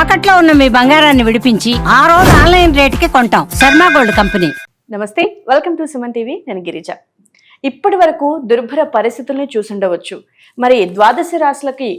తాకట్లో ఉన్న మీ బంగారాన్ని విడిపించి ఆ రోజు ఆన్లైన్ రేటుకి కొంటాం. Sharma gold company. Namaste welcome to Suman TV నేను గిరిజ. ఇప్పటి వరకు దుర్భర పరిస్థితుల్ని చూసుండవచ్చు. మరి ద్వాదశ రాశులకి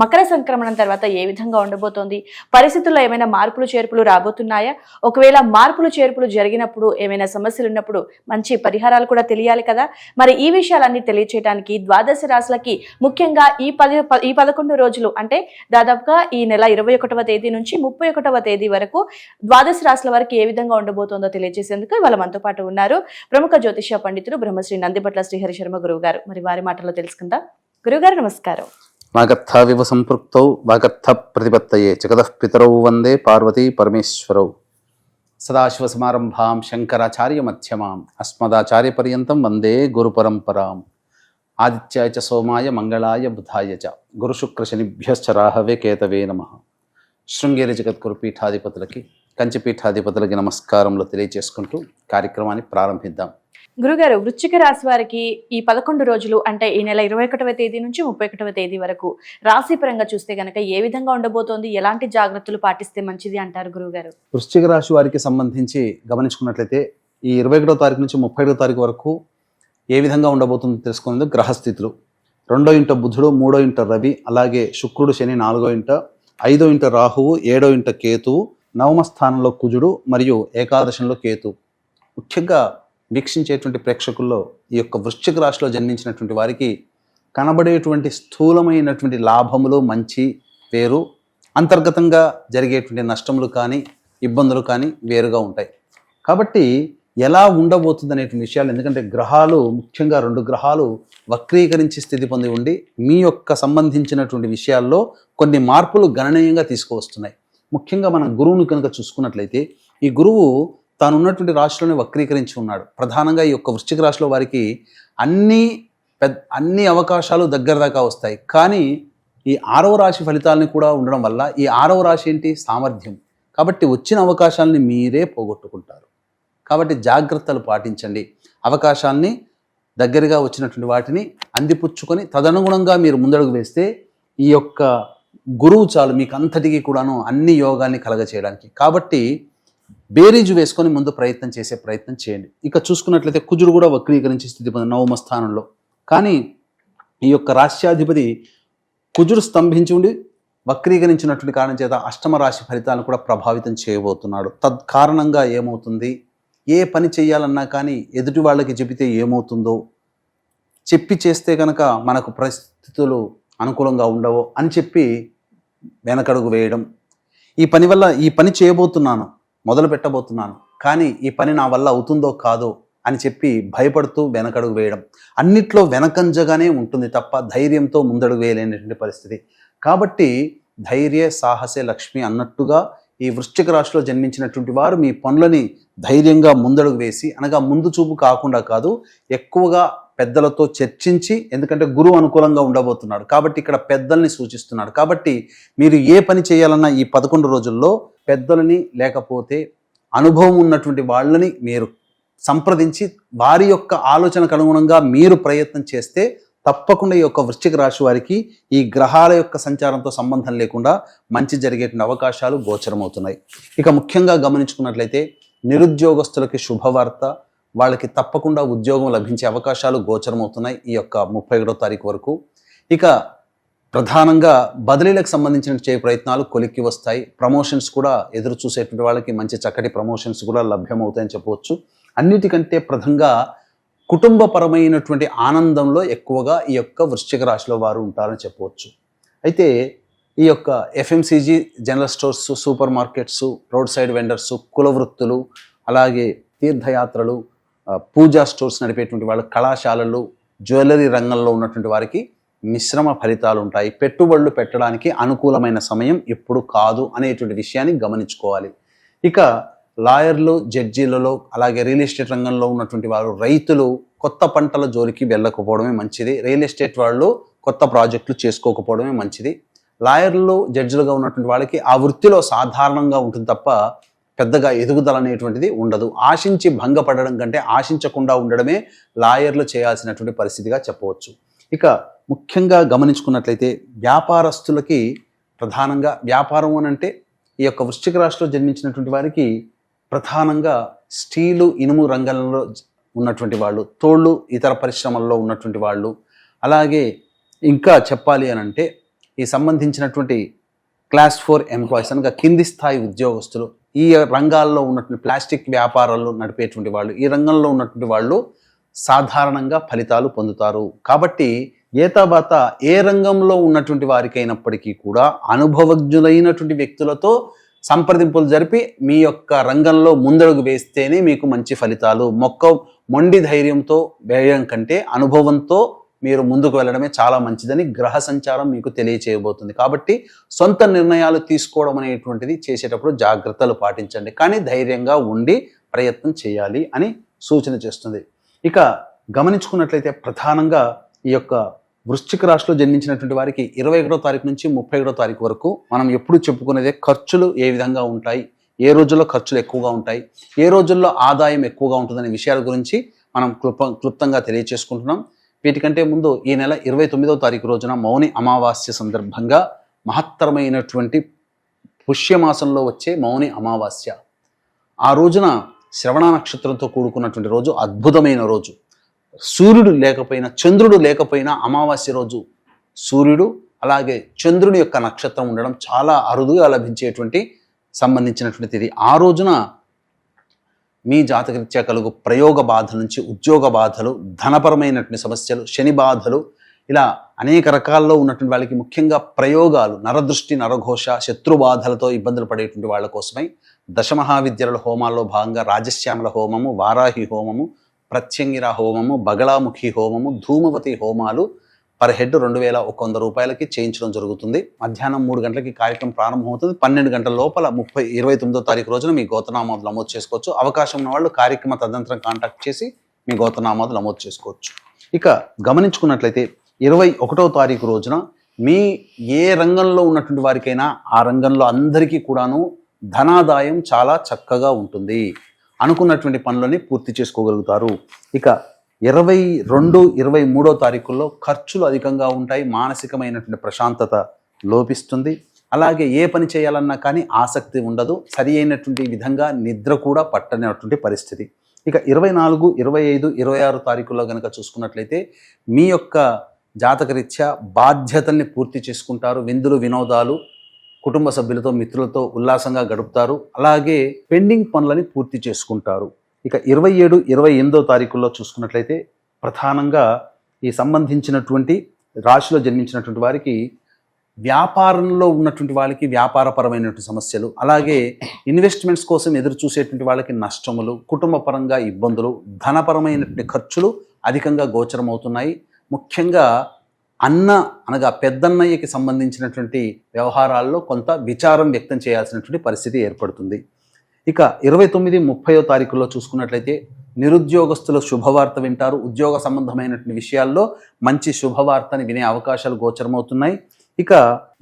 మకర సంక్రమణం తర్వాత ఏ విధంగా ఉండబోతోంది? పరిస్థితుల్లో ఏమైనా మార్పులు చేర్పులు రాబోతున్నాయా? ఒకవేళ మార్పులు చేర్పులు జరిగినప్పుడు ఏమైనా సమస్యలు ఉన్నప్పుడు మంచి పరిహారాలు కూడా తెలియాలి కదా? మరి ఈ విషయాలన్నీ తెలియచేయడానికి ద్వాదశ రాశులకి ముఖ్యంగా ఈ పది ఈ పదకొండు రోజులు అంటే దాదాపుగా ఈ నెల ఇరవై ఒకటవ తేదీ నుంచి ముప్పై ఒకటవ తేదీ వరకు ద్వాదశ రాశుల వరకు ఏ విధంగా ఉండబోతోందో తెలియజేసేందుకు ఇవాళ మనతో పాటు ఉన్నారు ప్రముఖ జ్యోతిష పండితులు బ్రహ్మశ్రీ నందిపట్ల శ్రీహరి శర్మ గురువు గారు మరి వారి మాటల్లో తెలుసుకుందాం. గురుగారు నమస్కారం. వాగర్థావివ సంపృక్తౌ వాగర్థ ప్రతిపత్తయే జగతః పితరౌ వందే పార్వతీ పరమేశ్వరౌ సదాశివసమారంభాం శంకరాచార్య మధ్యమాం అస్మదాచార్య పర్యంతం వందే గురు పరంపరాం ఆదిత్యాయ చ సోమాయ మంగళాయ బుధాయ చ గురుశుక్ర శనిభ్యశ్చ రాహవే కేతవే నమ శృంగేరి జగద్గురు పీఠాధిపతులకి కంచి పీఠాధిపతులకి నమస్కారములు తెలియజేసుకుంటూ కార్యక్రమాన్ని ప్రారంభిద్దాం. గురుగారు వృశ్చిక రాశి వారికి ఈ పదకొండు రోజులు అంటే ఈ నెల ఇరవై ఒకటవ తేదీ నుంచి ముప్పై ఒకటవ తేదీ వరకు రాశి పరంగా చూస్తే గనక ఏ విధంగా ఉండబోతోంది ఎలాంటి జాగ్రత్తలు పాటిస్తే మంచిది అంటారు గురుగారు? వృశ్చిక రాశి వారికి సంబంధించి గమనించుకున్నట్లయితే ఈ ఇరవై ఒకటో తారీఖు నుంచి ముప్పై ఒకటో తారీఖు వరకు ఏ విధంగా ఉండబోతుందో తెలుసుకునేందుకు గ్రహస్థితులు. రెండో ఇంట బుధుడు మూడో ఇంట రవి అలాగే శుక్రుడు శని నాలుగో ఇంట ఐదో ఇంట రాహువు ఏడో ఇంట కేతువు నవమ స్థానంలో కుజుడు మరియు ఏకాదశంలో కేతు ముఖ్యంగా వీక్షించేటువంటి ప్రేక్షకుల్లో ఈ యొక్క వృశ్చిక రాశిలో జన్మించినటువంటి వారికి కనబడేటువంటి స్థూలమైనటువంటి లాభములు మంచి పేరు అంతర్గతంగా జరిగేటువంటి నష్టములు కానీ ఇబ్బందులు కానీ వేరుగా ఉంటాయి. కాబట్టి ఎలా ఉండబోతుంది అనేటువంటి విషయాలు ఎందుకంటే గ్రహాలు ముఖ్యంగా రెండు గ్రహాలు వక్రీకరించి స్థితి పొంది ఉండి మీ యొక్క సంబంధించినటువంటి విషయాల్లో కొన్ని మార్పులు గణనీయంగా తీసుకువస్తున్నాయి. ముఖ్యంగా మనం గురువును కనుక చూసుకున్నట్లయితే ఈ గురువు తాను ఉన్నటువంటి రాశిలోనే వక్రీకరించి ఉన్నాడు. ప్రధానంగా ఈ యొక్క వృశ్చిక రాశిలో వారికి అన్ని పెద్ద అన్ని అవకాశాలు దగ్గర దాకా వస్తాయి. కానీ ఈ ఆరవ రాశి ఫలితాలని కూడా ఉండడం వల్ల ఈ ఆరవ రాశి ఏంటి? సామర్థ్యం. కాబట్టి వచ్చిన అవకాశాలని మీరే పోగొట్టుకుంటారు. కాబట్టి జాగ్రత్తలు పాటించండి. అవకాశాలని దగ్గరగా వచ్చినటువంటి వాటిని అందిపుచ్చుకొని తదనుగుణంగా మీరు ముందడుగు వేస్తే ఈ యొక్క గురువు చాలు మీకు అంతటికీ కూడాను అన్ని యోగాన్ని కలగచేయడానికి. కాబట్టి బేరీజు వేసుకొని ముందు ప్రయత్నం చేసే ప్రయత్నం చేయండి. ఇక చూసుకున్నట్లయితే కుజుడు కూడా వక్రీకరించి స్థితి పొంది నవమ స్థానంలో. కానీ ఈ యొక్క రాష్ట్రాధిపతి కుజుడు స్తంభించి ఉండి వక్రీకరించినటువంటి కారణం చేత అష్టమ రాశి ఫలితాలను కూడా ప్రభావితం చేయబోతున్నాడు. తత్కారణంగా ఏమవుతుంది? ఏ పని చేయాలన్నా కానీ ఎదుటి వాళ్ళకి చెబితే ఏమవుతుందో చెప్పి చేస్తే కనుక మనకు పరిస్థితులు అనుకూలంగా ఉండవో అని చెప్పి వెనకడుగు వేయడం. ఈ పని వల్ల ఈ పని చేయబోతున్నాను మొదలు పెట్టబోతున్నాను కానీ ఈ పని నా వల్ల అవుతుందో కాదో అని చెప్పి భయపడుతూ వెనకడుగు వేయడం. అన్నిట్లో వెనకంజగానే ఉంటుంది తప్ప ధైర్యంతో ముందడుగు వేయలేనటువంటి పరిస్థితి. కాబట్టి ధైర్య సాహసే లక్ష్మి అన్నట్టుగా ఈ వృశ్చిక రాశిలో జన్మించినటువంటి వారు మీ పనులని ధైర్యంగా ముందడుగు వేసి అనగా ముందు చూపు కాకుండా కాదు ఎక్కువగా పెద్దలతో చర్చించి ఎందుకంటే గురువు అనుకూలంగా ఉండబోతున్నాడు. కాబట్టి ఇక్కడ పెద్దల్ని సూచిస్తున్నాడు. కాబట్టి మీరు ఏ పని చేయాలన్నా ఈ పదకొండు రోజుల్లో పెద్దలని లేకపోతే అనుభవం ఉన్నటువంటి వాళ్ళని మీరు సంప్రదించి వారి యొక్క ఆలోచనకు అనుగుణంగా మీరు ప్రయత్నం చేస్తే తప్పకుండా ఈ యొక్క వృశ్చిక రాశి వారికి ఈ గ్రహాల యొక్క సంచారంతో సంబంధం లేకుండా మంచి జరిగేటువంటి అవకాశాలు గోచరమవుతున్నాయి. ఇక ముఖ్యంగా గమనించుకున్నట్లయితే నిరుద్యోగస్తులకి శుభవార్త వాళ్ళకి తప్పకుండా ఉద్యోగం లభించే అవకాశాలు గోచరమవుతున్నాయి ఈ యొక్క ముప్పై ఒకటో తారీఖు వరకు. ఇక ప్రధానంగా బదిలీలకు సంబంధించిన చే ప్రయత్నాలు కొలిక్కి వస్తాయి. ప్రమోషన్స్ కూడా ఎదురు చూసేటువంటి వాళ్ళకి మంచి చక్కటి ప్రమోషన్స్ కూడా లభ్యమవుతాయని చెప్పవచ్చు. అన్నిటికంటే ప్రధంగా కుటుంబపరమైనటువంటి ఆనందంలో ఎక్కువగా ఈ యొక్క వృశ్చిక రాశిలో వారు ఉంటారని చెప్పవచ్చు. అయితే ఈ యొక్క FMCG general stores super markets road side vendors కుల వృత్తులు అలాగే తీర్థయాత్రలు పూజా స్టోర్స్ నడిపేటువంటి వాళ్ళ కళాశాలలు జ్యువెలరీ రంగంలో ఉన్నటువంటి వారికి మిశ్రమ ఫలితాలు ఉంటాయి. పెట్టుబడులు పెట్టడానికి అనుకూలమైన సమయం ఎప్పుడు కాదు అనేటువంటి విషయాన్ని గమనించుకోవాలి. ఇక లాయర్లు జడ్జీలలో అలాగే రియల్ ఎస్టేట్ రంగంలో ఉన్నటువంటి వారు రైతులు కొత్త పంటల జోలికి వెళ్ళకపోవడమే మంచిది. రియల్ ఎస్టేట్ వాళ్ళు కొత్త ప్రాజెక్టులు చేసుకోకపోవడమే మంచిది. లాయర్లు జడ్జిలుగా ఉన్నటువంటి వాళ్ళకి ఆ వృత్తిలో సాధారణంగా ఉంటుంది తప్ప పెద్దగా ఎదుగుదల అనేటువంటిది ఉండదు. ఆశించి భంగపడడం కంటే ఆశించకుండా ఉండడమే లాయర్లు చేయాల్సినటువంటి పరిస్థితిగా చెప్పవచ్చు. ఇక ముఖ్యంగా గమనించుకున్నట్లయితే వ్యాపారస్తులకి ప్రధానంగా వ్యాపారం అని అంటే ఈ యొక్క వృశ్చిక రాశిలో జన్మించినటువంటి వారికి ప్రధానంగా స్టీలు ఇనుము రంగంలో ఉన్నటువంటి వాళ్ళు తోళ్ళు ఇతర పరిశ్రమల్లో ఉన్నటువంటి వాళ్ళు. అలాగే ఇంకా చెప్పాలి అని అంటే ఈ సంబంధించినటువంటి క్లాస్ ఫోర్ ఎంప్లాయీస్ అనగా కింది స్థాయి ఉద్యోగస్తులు ఈ రంగాల్లో ఉన్నటువంటి ప్లాస్టిక్ వ్యాపారాలు నడిపేటువంటి వాళ్ళు ఈ రంగంలో ఉన్నటువంటి వాళ్ళు సాధారణంగా ఫలితాలు పొందుతారు. కాబట్టి ఏతాబాత ఏ రంగంలో ఉన్నటువంటి వారికైనప్పటికీ కూడా అనుభవజ్ఞులైనటువంటి వ్యక్తులతో సంప్రదింపులు జరిపి మీ యొక్క రంగంలో ముందడుగు వేస్తేనే మీకు మంచి ఫలితాలు. మొక్క మొండి ధైర్యంతో వేయడం కంటే అనుభవంతో మీరు ముందుకు వెళ్ళడమే చాలా మంచిదని గ్రహ సంచారం మీకు తెలియచేయబోతుంది. కాబట్టి సొంత నిర్ణయాలు తీసుకోవడం అనేటువంటిది చేసేటప్పుడు జాగ్రత్తలు పాటించండి. కానీ ధైర్యంగా ఉండి ప్రయత్నం చేయాలి అని సూచన చేస్తుంది. ఇక గమనించుకున్నట్లయితే ప్రధానంగా ఈ యొక్క వృశ్చిక రాశిలో జన్మించినటువంటి వారికి ఇరవై ఒకటో తారీఖు నుంచి ముప్పై ఒకటో తారీఖు వరకు మనం ఎప్పుడు చెప్పుకునేదే ఖర్చులు ఏ విధంగా ఉంటాయి ఏ రోజుల్లో ఖర్చులు ఎక్కువగా ఉంటాయి ఏ రోజుల్లో ఆదాయం ఎక్కువగా ఉంటుందనే విషయాల గురించి మనం క్లుప్ క్లుప్తంగా తెలియచేసుకుంటున్నాం. వీటికంటే ముందు ఈ నెల ఇరవై తొమ్మిదవ తారీఖు రోజున మౌని అమావాస్య సందర్భంగా మహత్తరమైనటువంటి పుష్యమాసంలో వచ్చే మౌని అమావాస్య. ఆ రోజున శ్రవణ నక్షత్రంతో కూడుకున్నటువంటి రోజు అద్భుతమైన రోజు. సూర్యుడు లేకపోయినా చంద్రుడు లేకపోయినా అమావాస్య రోజు సూర్యుడు అలాగే చంద్రుని యొక్క నక్షత్రం ఉండడం చాలా అరుదుగా లభించేటువంటి సంబంధించినటువంటిది ఆ రోజున మీ జాతకరీత్యా కలుగు ప్రయోగ బాధ నుంచి ఉద్యోగ బాధలు ధనపరమైనటువంటి సమస్యలు శని బాధలు ఇలా అనేక రకాల్లో ఉన్నటువంటి వాళ్ళకి ముఖ్యంగా ప్రయోగాలు నరదృష్టి నరఘోష శత్రు బాధలతో ఇబ్బందులు పడేటువంటి వాళ్ళ కోసమై దశమహావిద్యల హోమాల్లో భాగంగా రాజశ్యామల హోమము వారాహి హోమము ప్రత్యంగిర హోమము బగళాముఖి హోమము ధూమవతి హోమాలు పర్ హెడ్ రెండు వేల ఒక వంద రూపాయలకి చేయించడం జరుగుతుంది. మధ్యాహ్నం మూడు గంటలకి కార్యక్రమం ప్రారంభమవుతుంది. పన్నెండు గంటల లోపల ముప్పై ఇరవై తొమ్మిదో తారీఖు రోజున మీ గోతనామాలు నమోదు చేసుకోవచ్చు. అవకాశం ఉన్న వాళ్ళు కార్యక్రమ తదనంతరం కాంటాక్ట్ చేసి మీ గోతనామాలు నమోదు చేసుకోవచ్చు. ఇక గమనించుకున్నట్లయితే ఇరవై ఒకటో తారీఖు రోజున మీ ఏ రంగంలో ఉన్నటువంటి వారికైనా ఆ రంగంలో అందరికీ కూడాను ధనాదాయం చాలా చక్కగా ఉంటుంది. అనుకున్నటువంటి పనులని పూర్తి చేసుకోగలుగుతారు. ఇక ఇరవై రెండు ఇరవై మూడో తారీఖుల్లో ఖర్చులు అధికంగా ఉంటాయి మానసికమైనటువంటి ప్రశాంతత లోపిస్తుంది. అలాగే ఏ పని చేయాలన్నా కానీ ఆసక్తి ఉండదు సరి అయినటువంటి విధంగా నిద్ర కూడా పట్టనటువంటి పరిస్థితి. ఇక ఇరవై నాలుగు ఇరవై ఐదు ఇరవై ఆరు తారీఖుల్లో కనుక చూసుకున్నట్లయితే మీ యొక్క జాతకరీత్యా బాధ్యతల్ని పూర్తి చేసుకుంటారు. విందులు వినోదాలు కుటుంబ సభ్యులతో మిత్రులతో ఉల్లాసంగా గడుపుతారు. అలాగే పెండింగ్ పనులని పూర్తి చేసుకుంటారు. ఇక ఇరవై ఏడు ఇరవై ఎనిమిదో తారీఖుల్లో చూసుకున్నట్లయితే ప్రధానంగా ఈ సంబంధించినటువంటి రాశిలో జన్మించినటువంటి వారికి వ్యాపారంలో ఉన్నటువంటి వాళ్ళకి వ్యాపారపరమైనటువంటి సమస్యలు అలాగే ఇన్వెస్ట్మెంట్స్ కోసం ఎదురు చూసేటువంటి వాళ్ళకి నష్టములు కుటుంబ పరంగా ఇబ్బందులు ధనపరమైనటువంటి ఖర్చులు అధికంగా గోచరమవుతున్నాయి. ముఖ్యంగా అన్న అనగా పెద్దన్నయ్యకి సంబంధించినటువంటి వ్యవహారాల్లో కొంత విచారం వ్యక్తం చేయాల్సినటువంటి పరిస్థితి ఏర్పడుతుంది. ఇక ఇరవై తొమ్మిది ముప్పయో తారీఖుల్లో చూసుకున్నట్లయితే నిరుద్యోగస్తులు శుభవార్త వింటారు. ఉద్యోగ సంబంధమైనటువంటి విషయాల్లో మంచి శుభవార్తని వినే అవకాశాలు గోచరమవుతున్నాయి. ఇక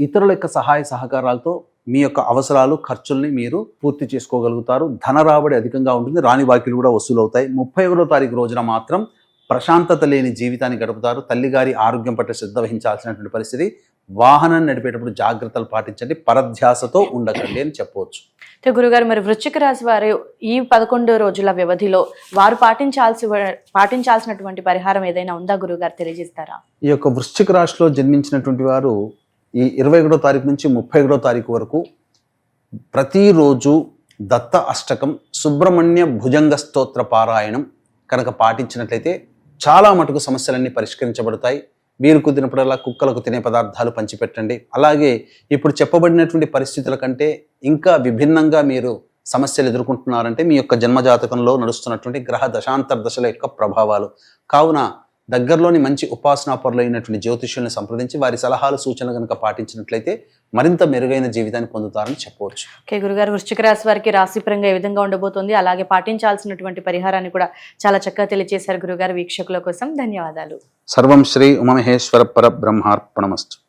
ఇతరుల యొక్క సహాయ సహకారాలతో మీ యొక్క అవసరాలు ఖర్చుల్ని మీరు పూర్తి చేసుకోగలుగుతారు. ధన రాబడి అధికంగా ఉంటుంది. రాని బాకీలు కూడా వసూలవుతాయి. ముప్పై ఒకటో తారీఖు రోజున మాత్రం ప్రశాంతత లేని జీవితాన్ని గడుపుతారు. తల్లిగారి ఆరోగ్యం పట్ల శ్రద్ధ వహించాల్సినటువంటి పరిస్థితి వాహనం నడిపేటప్పుడు జాగ్రత్తలు పాటించండి పరధ్యాసతో ఉండకండి అని చెప్పవచ్చు. అయితే గురుగారు మరి వృశ్చిక రాశి వారు ఈ పదకొండు రోజుల వ్యవధిలో వారు పాటించాల్సి పాటించాల్సినటువంటి పరిహారం ఏదైనా ఉందా గురుగారు తెలియజేస్తారా? ఈ యొక్క వృశ్చిక రాశిలో జన్మించినటువంటి వారు ఈ ఇరవై ఒకటో తారీఖు నుంచి ముప్పై ఒకటో తారీఖు వరకు ప్రతిరోజు దత్త అష్టకం సుబ్రహ్మణ్య భుజంగ స్తోత్ర పారాయణం కనుక పాటించినట్లయితే చాలా మటుకు సమస్యలన్నీ పరిష్కరించబడతాయి. వీలు కుదిరినప్పుడల్లా కుక్కలకు తినే పదార్థాలు పంచిపెట్టండి. అలాగే ఇప్పుడు చెప్పబడినటువంటి పరిస్థితుల కంటే ఇంకా విభిన్నంగా మీరు సమస్యలు ఎదుర్కొంటున్నారంటే మీ యొక్క జన్మజాతకంలో నడుస్తున్నటువంటి గ్రహ దశాంతర దశల యొక్క ప్రభావాలు. కావున దగ్గరలోని మంచి ఉపాసనా పరులైనటువంటి జ్యోతిష్యుల్ని సంప్రదించి వారి సలహాలు సూచనలు కనుక పాటించినట్లయితే మరింత మెరుగైన జీవితాన్ని పొందుతారని చెప్పవచ్చు. ఓకే గురుగారు వృశ్చిక రాశి వారికి రాశిపరంగా ఏ విధంగా ఉండబోతోంది? అలాగే పాటించాల్సినటువంటి పరిహారాన్ని కూడా చాలా చక్కగా తెలియజేశారు గురుగారు వీక్షకుల కోసం. ధన్యవాదాలు. సర్వం శ్రీ ఉమమహేశ్వర పర బ్రహ్మార్పణమస్తు.